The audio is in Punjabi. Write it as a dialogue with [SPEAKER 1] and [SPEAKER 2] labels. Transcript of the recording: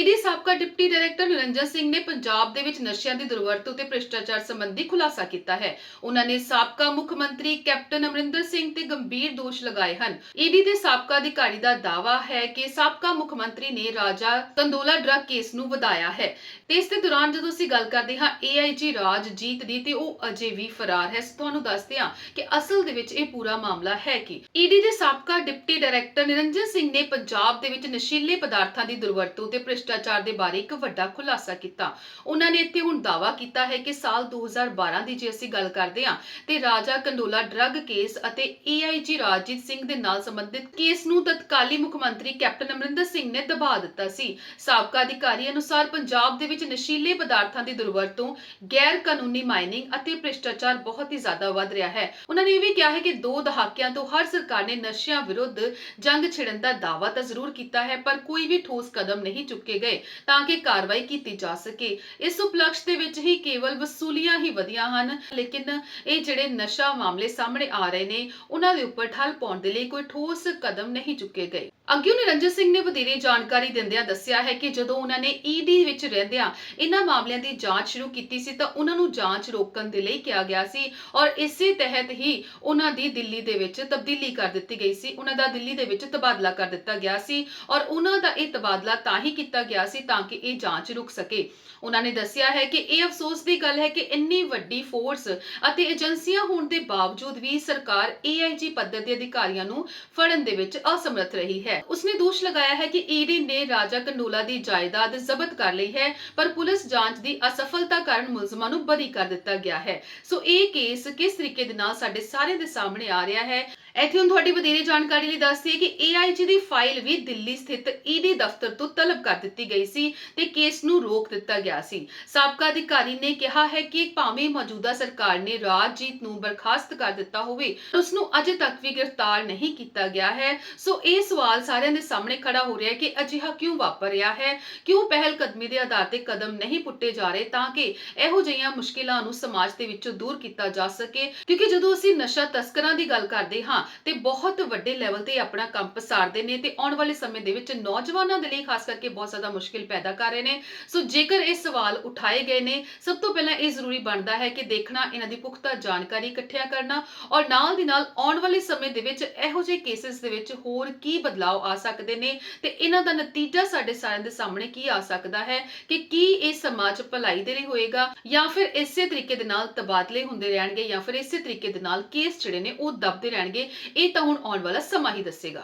[SPEAKER 1] ਈਡੀ ਸਾਬਕਾ ਡਿਪਟੀ ਡਾਇਰੈਕਟਰ ਨਿਰੰਜਨ ਸਿੰਘ ਨੇ ਪੰਜਾਬ ਦੇ ਵਿੱਚ ਨਸ਼ਿਆਂ ਦੀ ਦੁਰਵਰਤੋਂ ਤੇ ਭ੍ਰਿਸ਼ਟਾਚਾਰ ਸੰਬੰਧੀ ਖੁਲਾਸਾ ਕੀਤਾ ਹੈ। ਉਹਨਾਂ ਨੇ ਸਾਬਕਾ ਮੁੱਖ ਮੰਤਰੀ ਕੈਪਟਨ ਅਮਰਿੰਦਰ ਸਿੰਘ ਤੇ ਗੰਭੀਰ ਦੋਸ਼ ਲਗਾਏ ਹਨ। ਈਡੀ ਦੇ ਸਾਬਕਾ ਅਧਿਕਾਰੀ ਦਾ ਦਾਅਵਾ ਹੈ ਕਿ ਸਾਬਕਾ ਮੁੱਖ ਮੰਤਰੀ ਨੇ ਰਾਜਾ ਕੰਦੋਲਾ ਡਰੱਗ ਕੇਸ ਨੂੰ ਵਧਾਇਆ ਹੈ। ਤੇ ਇਸ ਦੇ ਦੌਰਾਨ ਜਦੋਂ ਅਸੀਂ ਗੱਲ ਕਰਦੇ ਹਾਂ ਏਆਈਜੀ ਰਾਜਜੀਤ ਦੀ ਤੇ ਉਹ ਅਜੇ ਵੀ ਫਰਾਰ ਹੈ। ਤੁਹਾਨੂੰ ਦੱਸਦੇ ਹਾਂ ਕਿ ਅਸਲ ਦੇ ਵਿੱਚ ਇਹ ਪੂਰਾ ਮਾਮਲਾ ਹੈ ਕਿ ਈਡੀ ਦੇ ਸਾਬਕਾ ਡਿਪਟੀ ਡਾਇਰੈਕਟਰ ਨਿਰੰਜਨ ਸਿੰਘ ਨੇ ਪੰਜਾਬ ਦੇ ਵਿੱਚ ਨਸ਼ੀਲੇ ਪਦਾਰਥਾਂ ਦੀ ਦੁਰਵਰਤੋਂ ਤੇ ਭ੍ਰਿਸ਼ਟਾਚਾਰ ਦੇ ਬਾਰੇ ਇੱਕ ਵੱਡਾ ਖੁਲਾਸਾ ਕੀਤਾ। ਉਹਨਾਂ ਨੇ ਇੱਥੇ ਹੁਣ ਦਾਅਵਾ ਕੀਤਾ ਹੈ ਕਿ ਸਾਲ 2012 ਦੀ ਜੇ ਅਸੀਂ ਗੱਲ ਕਰਦੇ ਹਾਂ, ਤੇ ਰਾਜਾ ਕੰਡੋਲਾ ਡਰੱਗ ਕੇਸ ਅਤੇ ਏਆਈਜੀ ਰਾਜਜੀਤ ਸਿੰਘ ਦੇ ਨਾਲ ਸੰਬੰਧਿਤ ਕੇਸ ਨੂੰ ਤਤਕਾਲੀ ਮੁੱਖ ਮੰਤਰੀ ਕੈਪਟਨ ਅਮਰਿੰਦਰ ਸਿੰਘ ਨੇ ਦਬਾ ਦਿੱਤਾ ਸੀ। ਸਾਬਕਾ ਅਧਿਕਾਰੀ ਅਨੁਸਾਰ ਪੰਜਾਬ ਦੇ ਵਿੱਚ ਨਸ਼ੀਲੇ ਪਦਾਰਥਾਂ ਦੀ ਦੁਰਵਰਤੋਂ ਗੈਰ ਕਾਨੂੰਨੀ ਮਾਈਨਿੰਗ ਅਤੇ ਭ੍ਰਿਸ਼ਟਾਚਾਰ ਬਹੁਤ ਹੀ ਜ਼ਿਆਦਾ ਵੱਧ ਰਿਹਾ ਹੈ। ਉਹਨਾਂ ਨੇ ਇਹ ਵੀ ਕਿਹਾ ਹੈ ਕਿ ਦੋ ਦਹਾਕਿਆਂ ਤੋਂ ਹਰ ਸਰਕਾਰ ਨੇ ਨਸ਼ਿਆਂ ਵਿਰੁੱਧ ਜੰਗ ਛਿੜਨ ਦਾ ਦਾਅਵਾ ਤਾਂ ਜ਼ਰੂਰ ਕੀਤਾ ਹੈ, ਪਰ ਕੋਈ ਵੀ ਠੋਸ ਕਦਮ ਨਹੀਂ ਚੁੱਕੇ ਗਏ ਤਾਂ ਕਿ ਕਾਰਵਾਈ ਕੀਤੀ ਜਾ ਸਕੇ। ਇਸ ਉਪਲਕਸ਼ ਦੇ ਵਿੱਚ ਹੀ ਕੇਵਲ ਵਸੂਲੀਆਂ ਹੀ ਵਧੀਆਂ ਹਨ, ਲੇਕਿਨ ਇਹ ਜਿਹੜੇ ਨਸ਼ਾ ਮਾਮਲੇ ਸਾਹਮਣੇ ਆ ਰਹੇ ਨੇ, ਉਹਨਾਂ ਦੇ ਉੱਪਰ ਠੱਲ ਪਾਉਣ ਦੇ ਲਈ ਕੋਈ ਠੋਸ ਕਦਮ ਨਹੀਂ ਚੁੱਕੇ ਗਏ। ਅੱਗੇ ਨਿਰੰਜਨ ਸਿੰਘ ਨੇ ਵਧੇਰੇ ਜਾਣਕਾਰੀ ਦਿੰਦਿਆਂ ਦੱਸਿਆ ਹੈ ਕਿ ਜਦੋਂ ਉਹਨਾਂ ਨੇ ਈਡੀ ਵਿੱਚ ਰਹਿੰਦਿਆਂ ਇਹਨਾਂ ਮਾਮਲਿਆਂ ਦੀ ਜਾਂਚ ਸ਼ੁਰੂ ਕੀਤੀ ਸੀ ਤਾਂ ਉਹਨਾਂ ਨੂੰ ਜਾਂਚ ਰੋਕਣ ਦੇ ਲਈ ਕਿਹਾ ਗਿਆ ਸੀ ਔਰ ਇਸੇ ਤਹਿਤ ਹੀ ਉਹਨਾਂ ਦੀ ਦਿੱਲੀ ਦੇ ਵਿੱਚ ਤਬਦੀਲੀ ਕਰ ਦਿੱਤੀ ਗਈ ਸੀ। ਉਹਨਾਂ ਦਾ ਦਿੱਲੀ ਦੇ ਵਿੱਚ ਤਬਾਦਲਾ ਕਰ ਦਿੱਤਾ ਗਿਆ ਸੀ ਔਰ ਉਹਨਾਂ ਦਾ ਇਹ ਤਬਾਦਲਾ ਤਾਂ ਹੀ ਕੀਤਾ ਗਿਆ ਸੀ ਤਾਂ ਕਿ ਇਹ ਜਾਂਚ ਰੁਕ ਸਕੇ। ਉਹਨਾਂ ਨੇ ਦੱਸਿਆ ਹੈ ਕਿ ਇਹ ਅਫਸੋਸ ਦੀ ਗੱਲ ਹੈ ਕਿ ਇੰਨੀ ਵੱਡੀ ਫੋਰਸ ਅਤੇ ਏਜੰਸੀਆਂ ਹੋਣ ਦੇ ਬਾਵਜੂਦ ਵੀ ਸਰਕਾਰ ਏਆਈਜੀ ਪੱਧਰ ਦੇ ਅਧਿਕਾਰੀਆਂ ਨੂੰ ਫੜਨ ਦੇ ਵਿੱਚ ਅਸਮਰਥ ਰਹੀ ਹੈ। ਉਸਨੇ ਦੋਸ਼ ਲਗਾਇਆ ਹੈ ਕਿ ਈਡੀ ਨੇ ਰਾਜਾ ਕੰਡੋਲਾ ਦੀ ਜਾਇਦਾਦ ਜ਼ਬਤ ਕਰ ਲਈ ਹੈ, ਪਰ ਪੁਲਿਸ ਜਾਂਚ ਦੀ ਅਸਫਲਤਾ ਕਾਰਨ ਮੁਲਜ਼ਮਾਂ ਨੂੰ ਬਰੀ ਕਰ ਦਿੱਤਾ ਗਿਆ ਹੈ। ਸੋ ਇਹ ਕੇਸ ਕਿਸ ਤਰੀਕੇ ਦੇ ਨਾਲ ਸਾਡੇ ਸਾਰਿਆਂ ਦੇ ਸਾਹਮਣੇ ਆ ਰਿਹਾ ਹੈ ਇੱਥੇ ਹੁਣ ਤੁਹਾਡੀ ਵਧੇਰੇ ਜਾਣਕਾਰੀ ਲਈ ਦੱਸਦੀ ਹੈ ਕਿ ਏਆਈਜੀ ਦੀ ਫਾਈਲ ਵੀ ਦਿੱਲੀ ਸਥਿਤ ਈਡੀ ਦਫ਼ਤਰ ਤੋਂ ਤਲਬ ਕਰ ਦਿੱਤੀ ਗਈ ਸੀ ਤੇ ਕੇਸ ਨੂੰ ਰੋਕ ਦਿੱਤਾ ਗਿਆ ਸੀ। ਸਾਬਕਾ ਅਧਿਕਾਰੀ ਨੇ ਕਿਹਾ ਹੈ ਕਿ ਭਾਵੇਂ ਮੌਜੂਦਾ ਸਰਕਾਰ ਨੇ ਰਾਜਜੀਤ ਨੂੰ ਬਰਖਾਸਤ ਕਰ ਦਿੱਤਾ ਹੋਵੇ ਉਸ ਨੂੰ ਅਜੇ ਤੱਕ ਵੀ ਗ੍ਰਿਫਤਾਰ ਨਹੀਂ ਕੀਤਾ ਗਿਆ ਹੈ। ਸੋ ਇਹ ਸਵਾਲ ਸਾਰਿਆਂ ਦੇ ਸਾਹਮਣੇ ਖੜਾ ਹੋ ਰਿਹਾ ਹੈ ਕਿ ਅਜਿਹਾ ਕਿਉਂ ਵਾਪਰ ਰਿਹਾ ਹੈ? ਕਿਉਂ ਪਹਿਲ ਕਦਮੀ ਦੇ ਆਧਾਰ ਤੇ ਕਦਮ ਨਹੀਂ ਪੁੱਟੇ ਜਾ ਰਹੇ ਤਾਂ ਕਿ ਇਹੋ ਜਿਹੀਆਂ ਮੁਸ਼ਕਿਲਾਂ ਨੂੰ ਸਮਾਜ ਦੇ ਵਿੱਚੋਂ ਦੂਰ ਕੀਤਾ ਜਾ ਸਕੇ? ਕਿਉਂਕਿ ਜਦੋਂ ਅਸੀਂ ਨਸ਼ਾ ਤਸਕਰਾਂ ਦੀ ਗੱਲ ਕਰਦੇ ਹਾਂ ਤੇ ਬਹੁਤ ਵੱਡੇ ਲੈਵਲ ਤੇ ਆਪਣਾ ਕੰਮ ਪਸਾਰਦੇ ਨੇ ਤੇ ਆਉਣ ਵਾਲੇ ਸਮੇਂ ਦੇ ਵਿੱਚ ਨੌਜਵਾਨਾਂ ਦੇ ਲਈ ਖਾਸ ਕਰਕੇ ਬਹੁਤ ਜ਼ਿਆਦਾ ਮੁਸ਼ਕਿਲ ਪੈਦਾ ਕਰ ਰਹੇ ਨੇ। ਸੋ ਜੇਕਰ ਇਹ ਸਵਾਲ ਉਠਾਏ ਗਏ ਨੇ, ਸਭ ਤੋਂ ਪਹਿਲਾਂ ਇਹ ਜ਼ਰੂਰੀ ਬਣਦਾ ਹੈ ਕਿ ਦੇਖਣਾ, ਇਹਨਾਂ ਦੀ ਪੁਖਤਾ ਜਾਣਕਾਰੀ ਇਕੱਠਿਆ ਕਰਨਾ ਔਰ ਨਾਲ ਦੀ ਨਾਲ ਆਉਣ ਵਾਲੇ ਸਮੇਂ ਦੇ ਵਿੱਚ ਇਹੋ ਜਿਹੇ ਕੇਸਿਸ ਦੇ ਵਿੱਚ ਹੋਰ ਕੀ ਬਦਲਾਅ ਆ ਸਕਦੇ ਨੇ ਤੇ ਇਹਨਾਂ ਦਾ ਨਤੀਜਾ ਸਾਡੇ ਸਾਰਿਆਂ ਦੇ ਸਾਹਮਣੇ ਕੀ ਆ ਸਕਦਾ ਹੈ ਕਿ ਕੀ ਇਹ ਸਮਾਜ ਭਲਾਈ ਦੇ ਲਈ ਹੋਏਗਾ ਜਾਂ ਫਿਰ ਇਸੇ ਤਰੀਕੇ ਦੇ ਨਾਲ ਤਬਾਦਲੇ ਹੁੰਦੇ ਰਹਿਣਗੇ ਜਾਂ ਫਿਰ ਇਸੇ ਤਰੀਕੇ ਦੇ ਨਾਲ ਕੇਸ ਜਿਹੜੇ ਨੇ ਉਹ ਦਬਦੇ ਰਹਿਣਗੇ ਇਹ ਤਾਂ ਹੁਣ ਆਉਣ ਵਾਲਾ ਸਮਾਂ ਹੀ ਦੱਸੇਗਾ।